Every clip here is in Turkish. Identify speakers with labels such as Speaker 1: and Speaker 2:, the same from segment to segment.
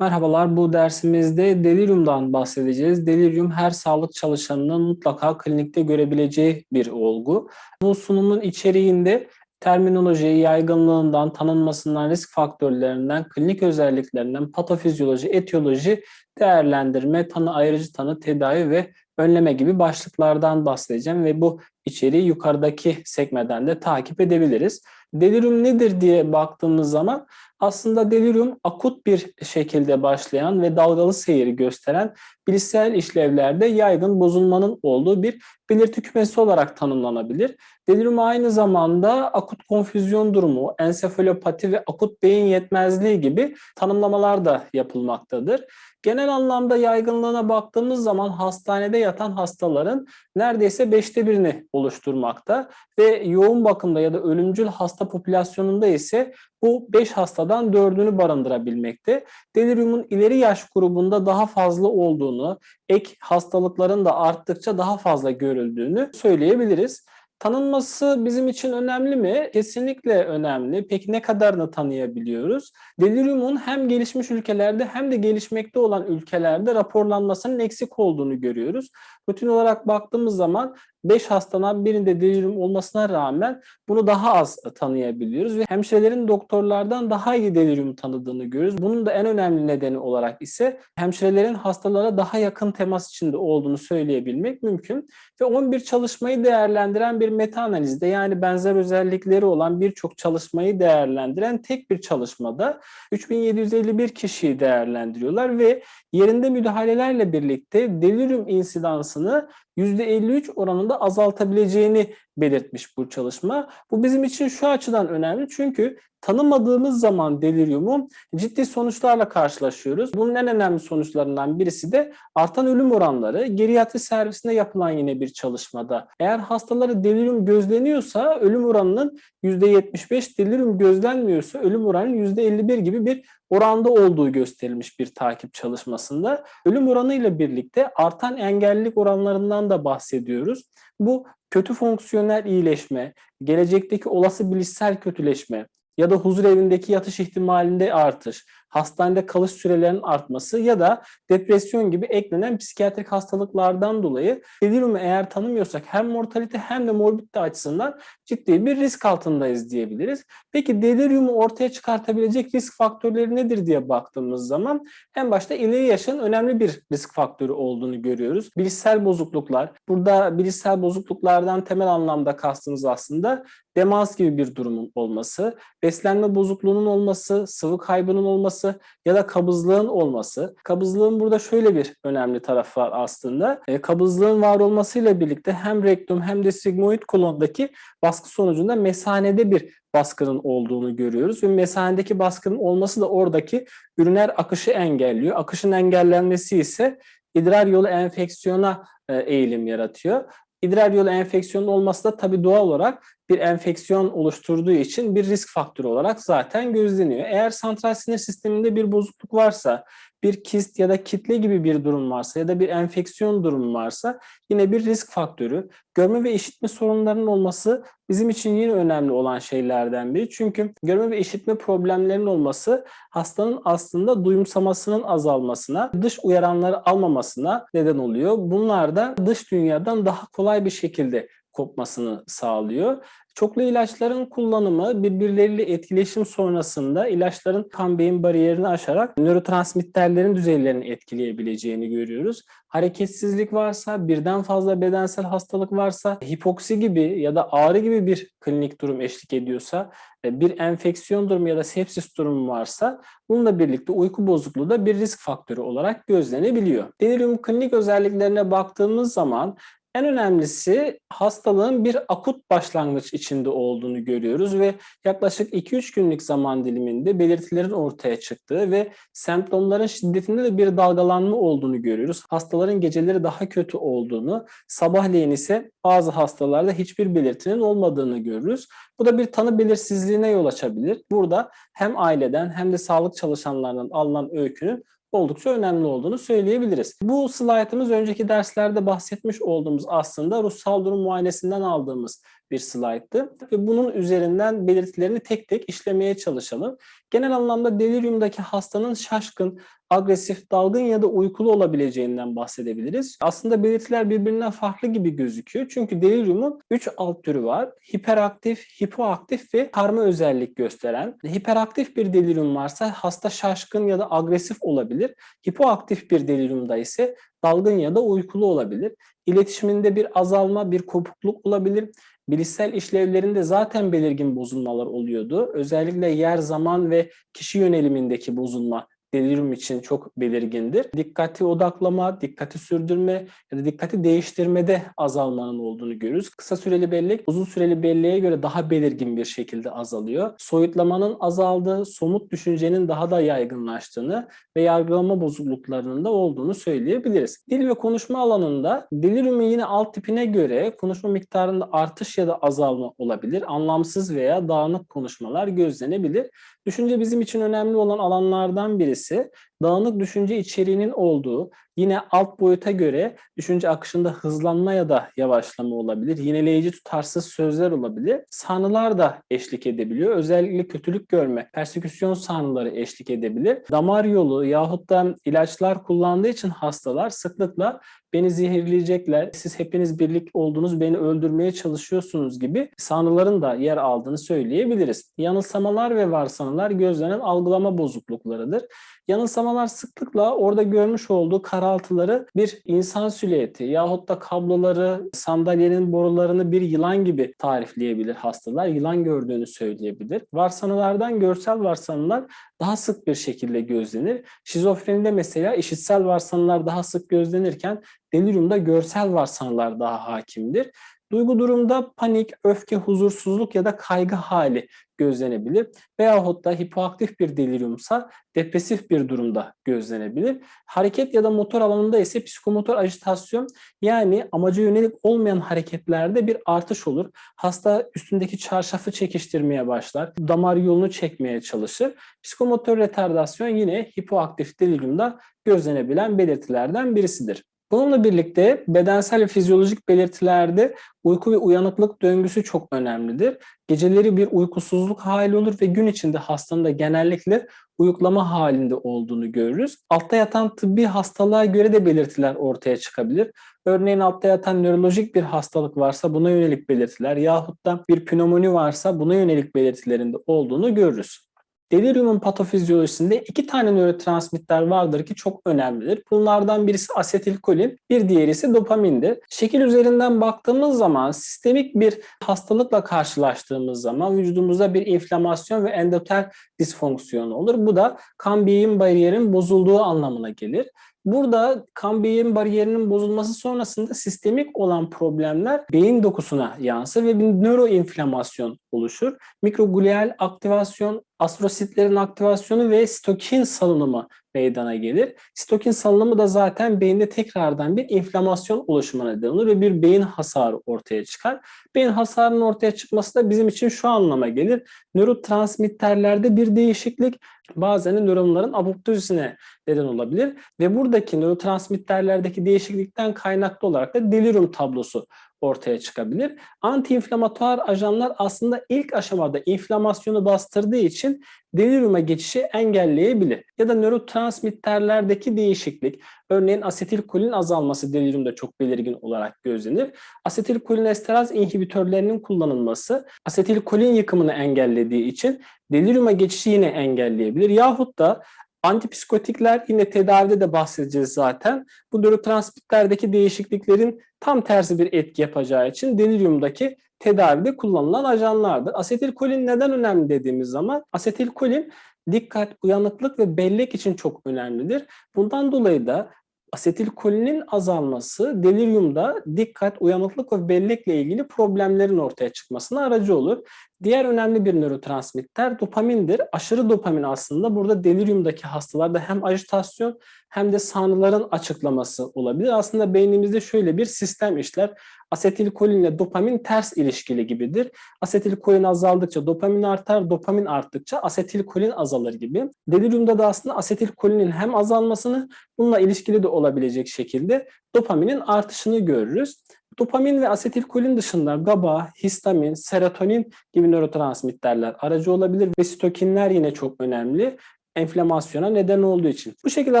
Speaker 1: Merhabalar, bu dersimizde deliriumdan bahsedeceğiz. Delirium her sağlık çalışanının mutlaka klinikte görebileceği bir olgu. Bu sunumun içeriğinde terminoloji, yaygınlığından, tanınmasından, risk faktörlerinden, klinik özelliklerinden, patofizyoloji, etiyoloji, değerlendirme, tanı, ayrıcı tanı, tedavi ve önleme gibi başlıklardan bahsedeceğim ve bu içeriği yukarıdaki sekmeden de takip edebiliriz. Delirium nedir diye baktığımız zaman aslında delirium akut bir şekilde başlayan ve dalgalı seyri gösteren bilişsel işlevlerde yaygın bozulmanın olduğu bir belirti kümesi olarak tanımlanabilir. Delirium aynı zamanda akut konfüzyon durumu, ensefalopati ve akut beyin yetmezliği gibi tanımlamalar da yapılmaktadır. Genel anlamda yaygınlığına baktığımız zaman hastanede yatan hastaların neredeyse beşte birini oluşturmakta ve yoğun bakımda ya da ölümcül hasta popülasyonunda ise bu 5 hastadan 4'ünü barındırabilmekte. Deliriumun ileri yaş grubunda daha fazla olduğunu, ek hastalıkların da arttıkça daha fazla görüldüğünü söyleyebiliriz. Tanınması bizim için önemli mi? Kesinlikle önemli. Peki ne kadarını tanıyabiliyoruz? Deliriumun hem gelişmiş ülkelerde hem de gelişmekte olan ülkelerde raporlanmasının eksik olduğunu görüyoruz. Rutin olarak baktığımız zaman 5 hastadan birinde delirium olmasına rağmen bunu daha az tanıyabiliyoruz ve hemşirelerin doktorlardan daha iyi delirium tanıdığını görüyoruz. Bunun da en önemli nedeni olarak ise hemşirelerin hastalara daha yakın temas içinde olduğunu söyleyebilmek mümkün. Ve 11 çalışmayı değerlendiren bir meta analizde yani benzer özellikleri olan birçok çalışmayı değerlendiren tek bir çalışmada 3751 kişiyi değerlendiriyorlar ve yerinde müdahalelerle birlikte delirium insidansını %53 oranında azaltabileceğini belirtmiş bu çalışma. Bu bizim için şu açıdan önemli çünkü tanımadığımız zaman deliriumu ciddi sonuçlarla karşılaşıyoruz. Bunun en önemli sonuçlarından birisi de artan ölüm oranları. Geriatri servisinde yapılan yine bir çalışmada eğer hastaları delirium gözleniyorsa ölüm oranının %75, delirium gözlenmiyorsa ölüm oranının %51 gibi bir oranda olduğu gösterilmiş bir takip çalışmasında. Ölüm oranı ile birlikte artan engellilik oranlarından da bahsediyoruz. Bu kötü fonksiyonel iyileşme, gelecekteki olası bilişsel kötüleşme ya da huzur evindeki yatış ihtimalinde artış, hastanede kalış sürelerinin artması ya da depresyon gibi eklenen psikiyatrik hastalıklardan dolayı deliriumu eğer tanımıyorsak hem mortalite hem de morbidite açısından ciddi bir risk altındayız diyebiliriz. Peki deliriumu ortaya çıkartabilecek risk faktörleri nedir diye baktığımız zaman en başta ileri yaşın önemli bir risk faktörü olduğunu görüyoruz. Bilişsel bozukluklar, burada bilişsel bozukluklardan temel anlamda kastımız aslında demans gibi bir durumun olması, beslenme bozukluğunun olması, sıvı kaybının olması ya da kabızlığın olması. Kabızlığın burada şöyle bir önemli tarafı var aslında. E, kabızlığın var olmasıyla birlikte hem rektum hem de sigmoid kolondaki baskı sonucunda mesanede bir baskının olduğunu görüyoruz ve mesanedeki baskının olması da oradaki üriner akışı engelliyor. Akışın engellenmesi ise idrar yolu enfeksiyona e, eğilim yaratıyor. İdrar yolu enfeksiyonu olması da tabii doğal olarak bir enfeksiyon oluşturduğu için bir risk faktörü olarak zaten gözleniyor. Eğer santral sinir sisteminde bir bozukluk varsa, bir kist ya da kitle gibi bir durum varsa ya da bir enfeksiyon durumu varsa yine bir risk faktörü. Görme ve işitme sorunlarının olması bizim için yine önemli olan şeylerden biri. Çünkü görme ve işitme problemlerinin olması hastanın aslında duyumsamasının azalmasına, dış uyaranları almamasına neden oluyor. Bunlar da dış dünyadan daha kolay bir şekilde kopmasını sağlıyor. Çoklu ilaçların kullanımı birbirleriyle etkileşim sonrasında ilaçların kan beyin bariyerini aşarak nörotransmitterlerin düzeylerini etkileyebileceğini görüyoruz. Hareketsizlik varsa, birden fazla bedensel hastalık varsa, hipoksi gibi ya da ağrı gibi bir klinik durum eşlik ediyorsa, bir enfeksiyon durumu ya da sepsis durumu varsa bununla birlikte uyku bozukluğu da bir risk faktörü olarak gözlenebiliyor. Delirium klinik özelliklerine baktığımız zaman en önemlisi hastalığın bir akut başlangıç içinde olduğunu görüyoruz ve yaklaşık 2-3 günlük zaman diliminde belirtilerin ortaya çıktığı ve semptomların şiddetinde de bir dalgalanma olduğunu görüyoruz. Hastaların geceleri daha kötü olduğunu, sabahleyin ise bazı hastalarda hiçbir belirtinin olmadığını görürüz. Bu da bir tanı belirsizliğine yol açabilir. Burada hem aileden hem de sağlık çalışanlarından alınan öykünün oldukça önemli olduğunu söyleyebiliriz. Bu slaytımız önceki derslerde bahsetmiş olduğumuz aslında ruhsal durum muayenesinden aldığımız bir slayttı ve bunun üzerinden belirtilerini tek tek işlemeye çalışalım. Genel anlamda deliriumdaki hastanın şaşkın, agresif, dalgın ya da uykulu olabileceğinden bahsedebiliriz. Aslında belirtiler birbirinden farklı gibi gözüküyor. Çünkü deliriumun 3 alt türü var. Hiperaktif, hipoaktif ve karma özellik gösteren. Hiperaktif bir delirium varsa hasta şaşkın ya da agresif olabilir. Hipoaktif bir deliriumda ise dalgın ya da uykulu olabilir. İletişiminde bir azalma, bir kopukluk olabilir. Bilişsel işlevlerinde zaten belirgin bozulmalar oluyordu. Özellikle yer, zaman ve kişi yönelimindeki bozulma delirium için çok belirgindir. Dikkati odaklama, dikkati sürdürme ya da dikkati değiştirmede azalmanın olduğunu görürüz. Kısa süreli bellek uzun süreli belleğe göre daha belirgin bir şekilde azalıyor. Soyutlamanın azaldığı, somut düşüncenin daha da yaygınlaştığını ve yargılama bozukluklarının da olduğunu söyleyebiliriz. Dil ve konuşma alanında deliriumun yine alt tipine göre konuşma miktarında artış ya da azalma olabilir. Anlamsız veya dağınık konuşmalar gözlenebilir. Düşünce bizim için önemli olan alanlardan birisi. Dağınık düşünce içeriğinin olduğu, yine alt boyuta göre düşünce akışında hızlanma ya da yavaşlama olabilir. Yineleyici tutarsız sözler olabilir. Sanılar da eşlik edebiliyor. Özellikle kötülük görme, perseküsyon sanıları eşlik edebilir. Damar yolu yahut da ilaçlar kullandığı için hastalar sıklıkla beni zehirleyecekler, siz hepiniz birlik olduğunuz, beni öldürmeye çalışıyorsunuz gibi sanıların da yer aldığını söyleyebiliriz. Yanılsamalar ve varsanılar gözlenen algılama bozukluklarıdır. Yanılsamalar sıklıkla orada görmüş olduğu karaltıları bir insan silüeti yahut da kabloları, sandalyenin borularını bir yılan gibi tarifleyebilir hastalar. Yılan gördüğünü söyleyebilir. Varsanılardan görsel varsanılar daha sık bir şekilde gözlenir. Şizofrenide mesela işitsel varsanılar daha sık gözlenirken deliriumda görsel varsanılar daha hakimdir. Duygu durumda panik, öfke, huzursuzluk ya da kaygı hali gözlenebilir. Veyahut da hipoaktif bir deliriumsa depresif bir durumda gözlenebilir. Hareket ya da motor alanında ise psikomotor ajitasyon yani amaca yönelik olmayan hareketlerde bir artış olur. Hasta üstündeki çarşafı çekiştirmeye başlar. Damar yolunu çekmeye çalışır. Psikomotor retardasyon yine hipoaktif deliriumda gözlenebilen belirtilerden birisidir. Bununla birlikte bedensel ve fizyolojik belirtilerde uyku ve uyanıklık döngüsü çok önemlidir. Geceleri bir uykusuzluk hali olur ve gün içinde hastanın da genellikle uyuklama halinde olduğunu görürüz. Altta yatan tıbbi hastalığa göre de belirtiler ortaya çıkabilir. Örneğin altta yatan nörolojik bir hastalık varsa buna yönelik belirtiler yahut da bir pnömoni varsa buna yönelik belirtilerinde olduğunu görürüz. Deliriumun patofizyolojisinde iki tane nörotransmitter vardır ki çok önemlidir. Bunlardan birisi asetilkolin, bir diğeri ise dopamindir. Şekil üzerinden baktığımız zaman sistemik bir hastalıkla karşılaştığımız zaman vücudumuzda bir inflamasyon ve endotel disfonksiyonu olur. Bu da kan beyin bariyerinin bozulduğu anlamına gelir. Burada kan beyin bariyerinin bozulması sonrasında sistemik olan problemler beyin dokusuna yansır ve bir nöroinflamasyon oluşur. Mikroglial aktivasyon, astrositlerin aktivasyonu ve sitokin salınımı meydana gelir. Sitokin salınımı da zaten beyinde tekrardan bir inflamasyon oluşumuna neden olur ve bir beyin hasarı ortaya çıkar. Beyin hasarının ortaya çıkması da bizim için şu anlama gelir. Nörotransmitterlerde bir değişiklik bazen nöronların apoptozisine neden olabilir ve buradaki nörotransmitterlerdeki değişiklikten kaynaklı olarak da delirium tablosu ortaya çıkabilir. Antiinflamatuar ajanlar aslında ilk aşamada inflamasyonu bastırdığı için deliriuma geçişi engelleyebilir. Ya da nörotransmitterlerdeki değişiklik, örneğin asetilkolin azalması deliriumda çok belirgin olarak gözlenir. Asetilkolinesteraz inhibitörlerinin kullanılması asetilkolin yıkımını engellediği için deliriuma geçişi yine engelleyebilir. Yahut da Antipsikotikler yine tedavide de bahsedeceğiz zaten. Bu nörotransmittlerdeki değişikliklerin tam tersi bir etki yapacağı için deliriumdaki tedavide kullanılan ajanlardır. Asetilkolin neden önemli dediğimiz zaman asetilkolin dikkat, uyanıklık ve bellek için çok önemlidir. Bundan dolayı da asetilkolinin azalması deliriumda dikkat, uyanıklık ve bellekle ilgili problemlerin ortaya çıkmasına aracı olur. Diğer önemli bir nörotransmitter dopamindir. Aşırı dopamin aslında burada deliriumdaki hastalarda hem ajitasyon hem de sanıların açıklaması olabilir. Aslında beynimizde şöyle bir sistem işler. Asetilkolin ile dopamin ters ilişkili gibidir. Asetilkolin azaldıkça dopamin artar, dopamin arttıkça asetilkolin azalır gibi. Deliriumda da aslında asetilkolinin hem azalmasını bununla ilişkili de olabilecek şekilde dopaminin artışını görürüz. Dopamin ve asetilkolin dışında GABA, histamin, serotonin gibi nörotransmitterler aracı olabilir ve sitokinler yine çok önemli enflamasyona neden olduğu için. Bu şekilde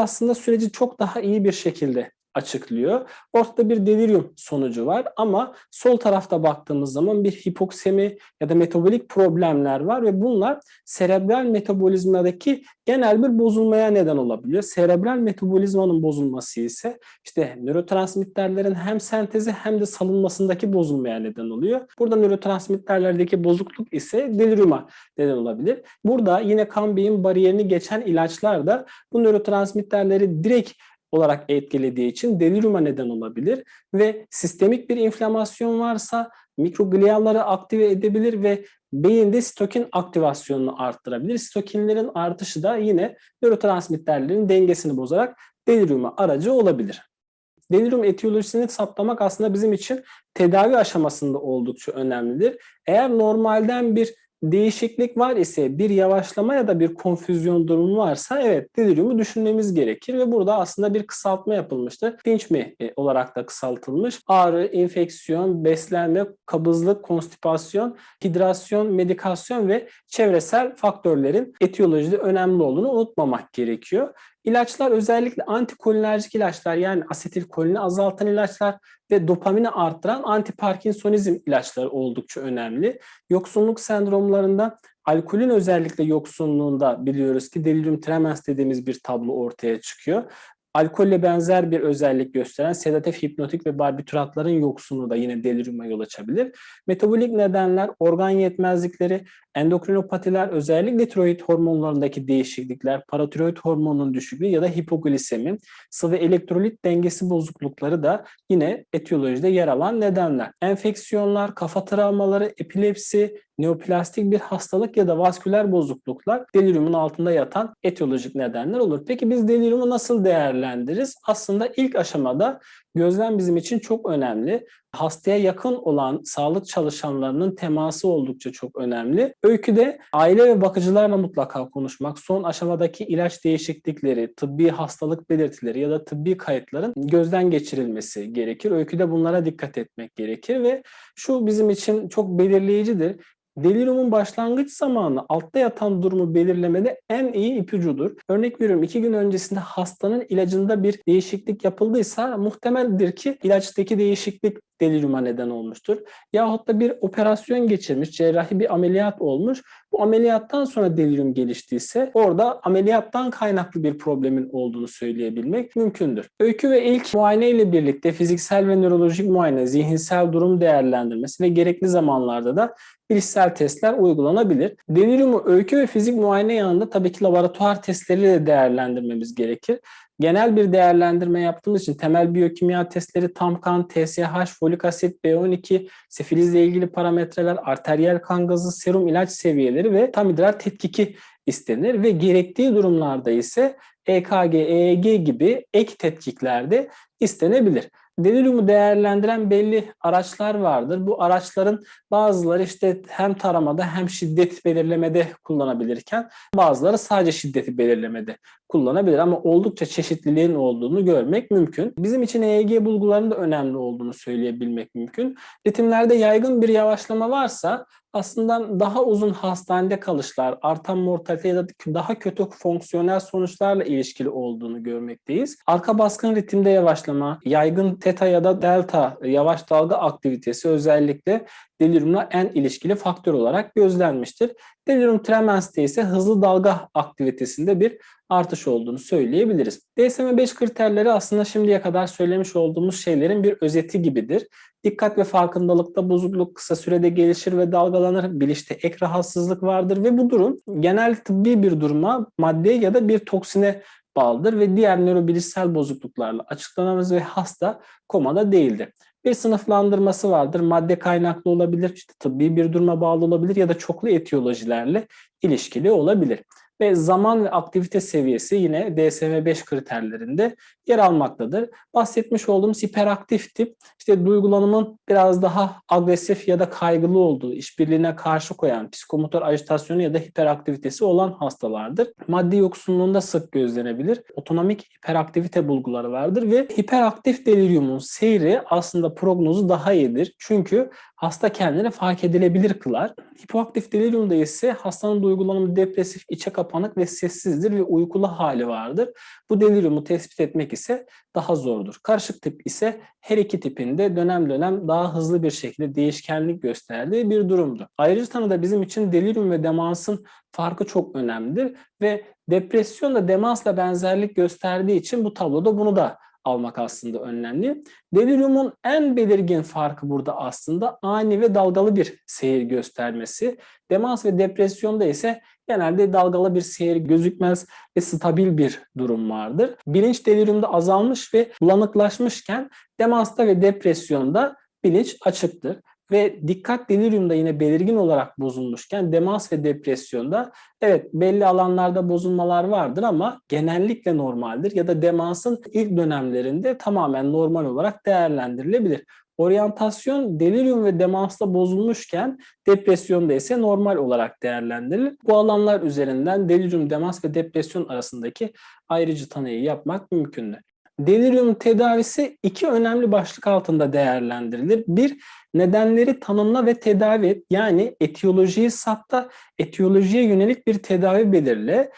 Speaker 1: aslında süreci çok daha iyi bir şekilde açıklıyor. Ortada bir delirium sonucu var ama sol tarafta baktığımız zaman bir hipoksemi ya da metabolik problemler var ve bunlar serebral metabolizmadaki genel bir bozulmaya neden olabiliyor. Serebral metabolizmanın bozulması ise işte nörotransmitterlerin hem sentezi hem de salınmasındaki bozulmaya neden oluyor. Burada nörotransmitterlerdeki bozukluk ise deliriuma neden olabilir. Burada yine kan beyin bariyerini geçen ilaçlar da bu nörotransmitterleri direkt olarak etkilediği için deliriuma neden olabilir ve sistemik bir inflamasyon varsa mikrogliaları aktive edebilir ve beyinde sitokin aktivasyonunu arttırabilir. Sitokinlerin artışı da yine nörotransmitterlerin dengesini bozarak deliriuma aracı olabilir. Delirium etiyolojisini saptamak aslında bizim için tedavi aşamasında oldukça önemlidir. Eğer normalden bir değişiklik var ise bir yavaşlama ya da bir konfüzyon durumu varsa evet deliriumu düşünmemiz gerekir ve burada aslında bir kısaltma yapılmıştır. Dinç mi e, olarak da kısaltılmış. Ağrı, infeksiyon, beslenme, kabızlık, konstipasyon, hidrasyon, medikasyon ve çevresel faktörlerin etiyolojide önemli olduğunu unutmamak gerekiyor. İlaçlar özellikle antikolinerjik ilaçlar yani asetilkolini azaltan ilaçlar ve dopamini arttıran antiparkinsonizm ilaçları oldukça önemli. Yoksunluk sendromlarında alkolün özellikle yoksunluğunda biliyoruz ki delirium tremens dediğimiz bir tablo ortaya çıkıyor. Alkolle benzer bir özellik gösteren sedatif, hipnotik ve barbituratların yoksunluğu da yine deliriuma yol açabilir. Metabolik nedenler, organ yetmezlikleri, endokrinopatiler, özellikle tiroid hormonlarındaki değişiklikler, paratiroid hormonunun düşüklüğü ya da hipoglisemi, sıvı elektrolit dengesi bozuklukları da yine etiyolojide yer alan nedenler. Enfeksiyonlar, kafa travmaları, epilepsi, neoplastik bir hastalık ya da vasküler bozukluklar deliriumun altında yatan etiyolojik nedenler olur. Peki biz deliriumu nasıl değerlendiririz? Aslında ilk aşamada gözlem bizim için çok önemli. Hastaya yakın olan sağlık çalışanlarının teması oldukça çok önemli. Öyküde aile ve bakıcılarla mutlaka konuşmak, son aşamadaki ilaç değişiklikleri, tıbbi hastalık belirtileri ya da tıbbi kayıtların gözden geçirilmesi gerekir. Öyküde bunlara dikkat etmek gerekir ve şu bizim için çok belirleyicidir. Deliriumun başlangıç zamanı altta yatan durumu belirlemede en iyi ipucudur. Örnek veriyorum iki gün öncesinde hastanın ilacında bir değişiklik yapıldıysa muhtemeldir ki ilaçtaki değişiklik deliriuma neden olmuştur. Yahut da bir operasyon geçirmiş, cerrahi bir ameliyat olmuş. Bu ameliyattan sonra delirium geliştiyse orada ameliyattan kaynaklı bir problemin olduğunu söyleyebilmek mümkündür. Öykü ve ilk muayene ile birlikte fiziksel ve nörolojik muayene, zihinsel durum değerlendirmesi ve gerekli zamanlarda da bilişsel testler uygulanabilir. Deliriumu öykü ve fizik muayene yanında tabii ki laboratuvar testleriyle de değerlendirmemiz gerekir. Genel bir değerlendirme yaptığımız için temel biyokimya testleri tam kan, TSH, folik asit, B12, sifilizle ilgili parametreler, arteriyel kan gazı, serum ilaç seviyeleri ve tam idrar tetkiki istenir ve gerektiği durumlarda ise EKG, EEG gibi ek tetkiklerde istenebilir deliriumu değerlendiren belli araçlar vardır. Bu araçların bazıları işte hem taramada hem şiddet belirlemede kullanabilirken bazıları sadece şiddeti belirlemede kullanabilir ama oldukça çeşitliliğin olduğunu görmek mümkün. Bizim için EEG bulgularının da önemli olduğunu söyleyebilmek mümkün. Ritimlerde yaygın bir yavaşlama varsa aslında daha uzun hastanede kalışlar, artan mortalite ya da daha kötü fonksiyonel sonuçlarla ilişkili olduğunu görmekteyiz. Arka baskın ritimde yavaşlama, yaygın teta ya da delta yavaş dalga aktivitesi özellikle deliriumla en ilişkili faktör olarak gözlenmiştir. Delirium tremenste ise hızlı dalga aktivitesinde bir artış olduğunu söyleyebiliriz. DSM-5 kriterleri aslında şimdiye kadar söylemiş olduğumuz şeylerin bir özeti gibidir. Dikkat ve farkındalıkta bozukluk kısa sürede gelişir ve dalgalanır. Bilişte ek rahatsızlık vardır ve bu durum genel tıbbi bir duruma, maddeye ya da bir toksine bağlıdır ve diğer nörobilişsel bozukluklarla açıklanamaz ve hasta komada değildir. Bir sınıflandırması vardır. Madde kaynaklı olabilir, işte tıbbi bir duruma bağlı olabilir ya da çoklu etiyolojilerle ilişkili olabilir. Ve zaman ve aktivite seviyesi yine DSM-5 kriterlerinde yer almaktadır. Bahsetmiş olduğumuz hiperaktif tip işte duygulanımın biraz daha agresif ya da kaygılı olduğu, işbirliğine karşı koyan, psikomotor ajitasyonu ya da hiperaktivitesi olan hastalardır. Maddi yoksunluğunda sık gözlenebilir. Otonomik hiperaktivite bulguları vardır ve hiperaktif deliriumun seyri aslında prognozu daha iyidir. Çünkü hasta kendini fark edilebilir kılar. Hipoaktif deliriumda ise hastanın duygulanımı depresif, içe kapanık ve sessizdir ve uykulu hali vardır. Bu deliriumu tespit etmek ise daha zordur. Karışık tip ise her iki tipinde dönem dönem daha hızlı bir şekilde değişkenlik gösterdiği bir durumdur. Ayrıca tanıda bizim için delirium ve demansın farkı çok önemlidir ve depresyon da demansla benzerlik gösterdiği için bu tabloda bunu da almak aslında önemli. Deliriumun en belirgin farkı burada aslında ani ve dalgalı bir seyir göstermesi. Demans ve depresyonda ise genelde dalgalı bir seyir gözükmez ve stabil bir durum vardır. Bilinç deliriumda azalmış ve bulanıklaşmışken demansta ve depresyonda bilinç açıktır ve dikkat deliriumda yine belirgin olarak bozulmuşken demans ve depresyonda evet belli alanlarda bozulmalar vardır ama genellikle normaldir ya da demansın ilk dönemlerinde tamamen normal olarak değerlendirilebilir. Oryantasyon delirium ve demansla bozulmuşken depresyonda ise normal olarak değerlendirilir. Bu alanlar üzerinden delirium, demans ve depresyon arasındaki ayrıcı tanıyı yapmak mümkündür. Delirium tedavisi iki önemli başlık altında değerlendirilir. Bir, nedenleri tanımla ve tedavi et. Yani etiyolojiyi sapta, etiyolojiye yönelik bir tedavi belirle.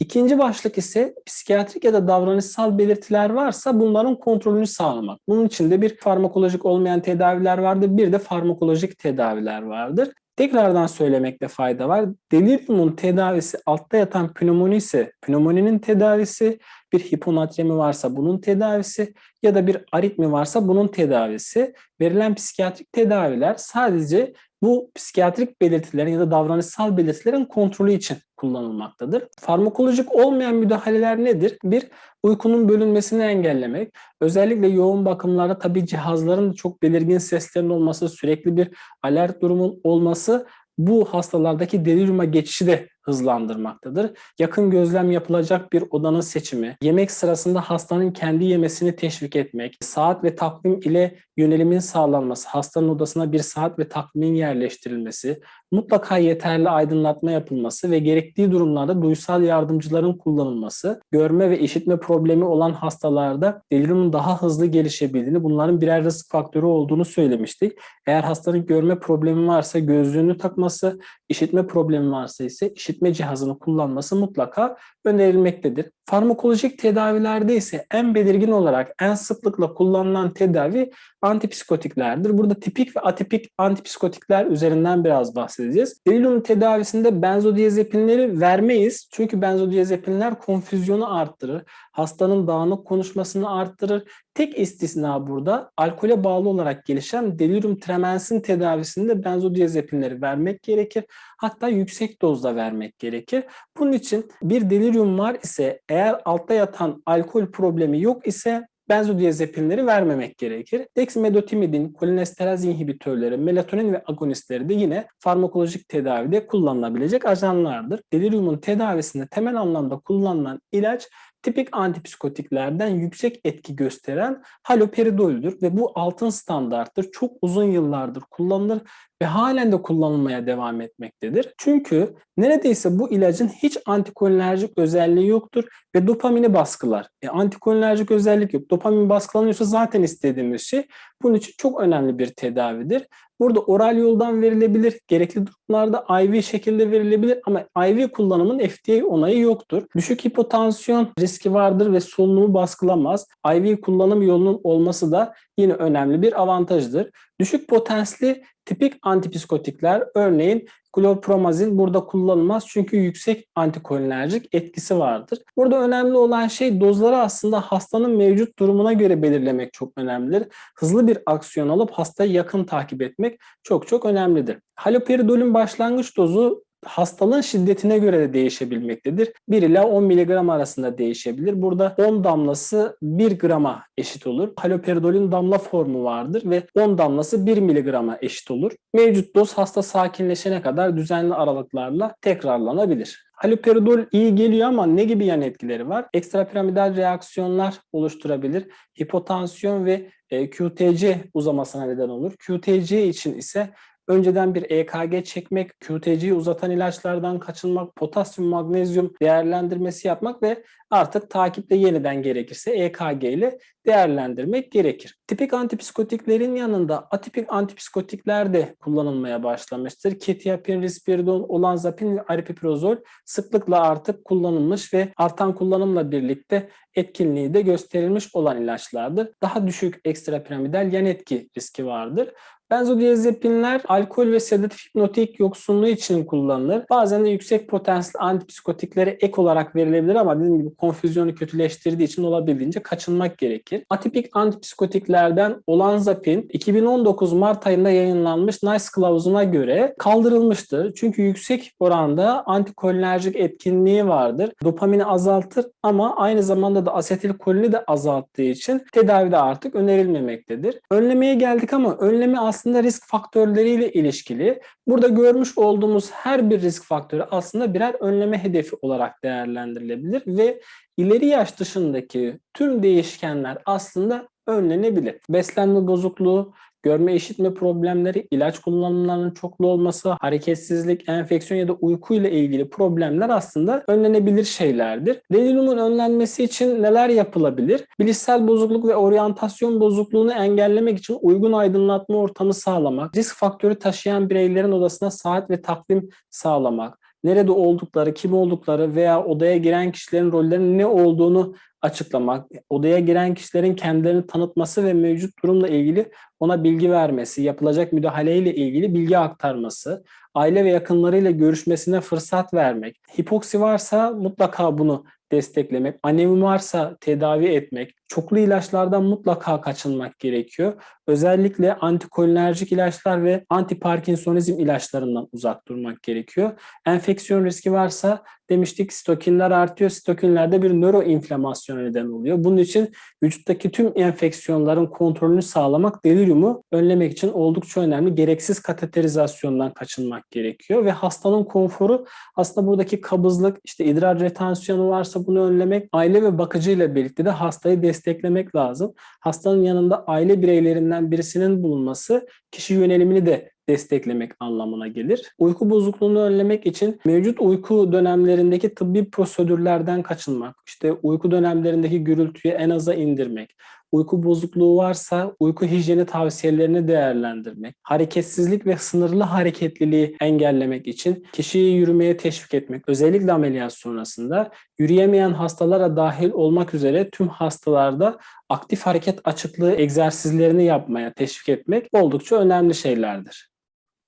Speaker 1: İkinci başlık ise psikiyatrik ya da davranışsal belirtiler varsa bunların kontrolünü sağlamak. Bunun için de bir farmakolojik olmayan tedaviler vardır, bir de farmakolojik tedaviler vardır. Tekrardan söylemekte fayda var. Deliriumun tedavisi altta yatan pnömoni ise pnömoninin tedavisi, bir hiponatremi varsa bunun tedavisi ya da bir aritmi varsa bunun tedavisi. Verilen psikiyatrik tedaviler sadece bu psikiyatrik belirtilerin ya da davranışsal belirtilerin kontrolü için kullanılmaktadır. Farmakolojik olmayan müdahaleler nedir? Bir, uykunun bölünmesini engellemek. Özellikle yoğun bakımlarda tabii cihazların çok belirgin seslerin olması, sürekli bir alert durumun olması bu hastalardaki deliriuma geçişi de hızlandırmaktadır. Yakın gözlem yapılacak bir odanın seçimi, yemek sırasında hastanın kendi yemesini teşvik etmek, saat ve takvim ile yönelimin sağlanması, hastanın odasına bir saat ve takvimin yerleştirilmesi, mutlaka yeterli aydınlatma yapılması ve gerektiği durumlarda duysal yardımcıların kullanılması, görme ve işitme problemi olan hastalarda deliriumun daha hızlı gelişebildiğini, bunların birer risk faktörü olduğunu söylemiştik. Eğer hastanın görme problemi varsa gözlüğünü takması, işitme problemi varsa ise işitme cihazını kullanması mutlaka önerilmektedir. Farmakolojik tedavilerde ise en belirgin olarak en sıklıkla kullanılan tedavi antipsikotiklerdir. Burada tipik ve atipik antipsikotikler üzerinden biraz bahsedeceğiz. Delirium tedavisinde benzodiazepinleri vermeyiz. Çünkü benzodiazepinler konfüzyonu arttırır. Hastanın dağınık konuşmasını arttırır. Tek istisna burada alkole bağlı olarak gelişen delirium tremensin tedavisinde benzodiazepinleri vermek gerekir. Hatta yüksek dozda vermek gerekir. Bunun için bir delirium var ise eğer altta yatan alkol problemi yok ise benzodiazepinleri vermemek gerekir. Dexmedotimidin, kolinesteraz inhibitörleri, melatonin ve agonistleri de yine farmakolojik tedavide kullanılabilecek ajanlardır. Deliriumun tedavisinde temel anlamda kullanılan ilaç tipik antipsikotiklerden yüksek etki gösteren haloperidoldür ve bu altın standarttır. Çok uzun yıllardır kullanılır ve halen de kullanılmaya devam etmektedir. Çünkü neredeyse bu ilacın hiç antikolinerjik özelliği yoktur ve dopamini baskılar. E, antikolinerjik özellik yok. Dopamin baskılanıyorsa zaten istediğimiz şey. Bunun için çok önemli bir tedavidir. Burada oral yoldan verilebilir. Gerekli durumlarda IV şekilde verilebilir ama IV kullanımın FDA onayı yoktur. Düşük hipotansiyon riski vardır ve solunumu baskılamaz. IV kullanım yolunun olması da yine önemli bir avantajdır. Düşük potensli tipik antipsikotikler örneğin klorpromazin burada kullanılmaz çünkü yüksek antikolinerjik etkisi vardır. Burada önemli olan şey dozları aslında hastanın mevcut durumuna göre belirlemek çok önemlidir. Hızlı bir aksiyon alıp hastayı yakın takip etmek çok çok önemlidir. Haloperidolün başlangıç dozu hastalığın şiddetine göre de değişebilmektedir. 1 ile 10 mg arasında değişebilir. Burada 10 damlası 1 grama eşit olur. Haloperidolün damla formu vardır ve 10 damlası 1 mg'a eşit olur. Mevcut doz hasta sakinleşene kadar düzenli aralıklarla tekrarlanabilir. Haloperidol iyi geliyor ama ne gibi yan etkileri var? Ekstrapiramidal reaksiyonlar oluşturabilir. Hipotansiyon ve e, QTC uzamasına neden olur. QTC için ise önceden bir EKG çekmek, QTC'yi uzatan ilaçlardan kaçınmak, potasyum, magnezyum değerlendirmesi yapmak ve artık takipte yeniden gerekirse EKG ile değerlendirmek gerekir. Tipik antipsikotiklerin yanında atipik antipsikotikler de kullanılmaya başlamıştır. Ketiapin, risperidon, olanzapin ve aripiprazol sıklıkla artık kullanılmış ve artan kullanımla birlikte etkinliği de gösterilmiş olan ilaçlardır. Daha düşük ekstrapiramidal yan etki riski vardır. Benzodiazepinler alkol ve sedatif hipnotik yoksunluğu için kullanılır. Bazen de yüksek potansiyel antipsikotiklere ek olarak verilebilir ama dediğim gibi konfüzyonu kötüleştirdiği için olabildiğince kaçınmak gerekir. Atipik antipsikotiklerden olanzapin 2019 Mart ayında yayınlanmış NICE kılavuzuna göre kaldırılmıştır. Çünkü yüksek oranda antikolinerjik etkinliği vardır. Dopamini azaltır ama aynı zamanda da asetilkolini de azalttığı için tedavide artık önerilmemektedir. Önlemeye geldik ama önleme aslında risk faktörleriyle ilişkili. Burada görmüş olduğumuz her bir risk faktörü aslında birer önleme hedefi olarak değerlendirilebilir ve ileri yaş dışındaki tüm değişkenler aslında önlenebilir. Beslenme bozukluğu, görme işitme problemleri, ilaç kullanımlarının çoklu olması, hareketsizlik, enfeksiyon ya da uyku ile ilgili problemler aslında önlenebilir şeylerdir. Deliriumun önlenmesi için neler yapılabilir? Bilişsel bozukluk ve oryantasyon bozukluğunu engellemek için uygun aydınlatma ortamı sağlamak, risk faktörü taşıyan bireylerin odasına saat ve takvim sağlamak, nerede oldukları, kim oldukları veya odaya giren kişilerin rollerinin ne olduğunu açıklamak, odaya giren kişilerin kendilerini tanıtması ve mevcut durumla ilgili ona bilgi vermesi, yapılacak müdahaleyle ilgili bilgi aktarması, aile ve yakınlarıyla görüşmesine fırsat vermek, hipoksi varsa mutlaka bunu desteklemek, anemi varsa tedavi etmek, çoklu ilaçlardan mutlaka kaçınmak gerekiyor. Özellikle antikolinerjik ilaçlar ve antiparkinsonizm ilaçlarından uzak durmak gerekiyor. Enfeksiyon riski varsa demiştik sitokinler artıyor. Sitokinlerde bir nöroinflamasyona neden oluyor. Bunun için vücuttaki tüm enfeksiyonların kontrolünü sağlamak, deliriumu önlemek için oldukça önemli. Gereksiz kateterizasyondan kaçınmak gerekiyor ve hastanın konforu aslında buradaki kabızlık, işte idrar retansiyonu varsa bunu önlemek, aile ve bakıcı ile birlikte de hastayı desteklemek lazım. Hastanın yanında aile bireylerinden birisinin bulunması kişi yönelimini de desteklemek anlamına gelir. Uyku bozukluğunu önlemek için mevcut uyku dönemlerindeki tıbbi prosedürlerden kaçınmak, işte uyku dönemlerindeki gürültüyü en aza indirmek, uyku bozukluğu varsa uyku hijyeni tavsiyelerini değerlendirmek, hareketsizlik ve sınırlı hareketliliği engellemek için kişiyi yürümeye teşvik etmek, özellikle ameliyat sonrasında yürüyemeyen hastalara dahil olmak üzere tüm hastalarda aktif hareket açıklığı egzersizlerini yapmaya teşvik etmek oldukça önemli şeylerdir.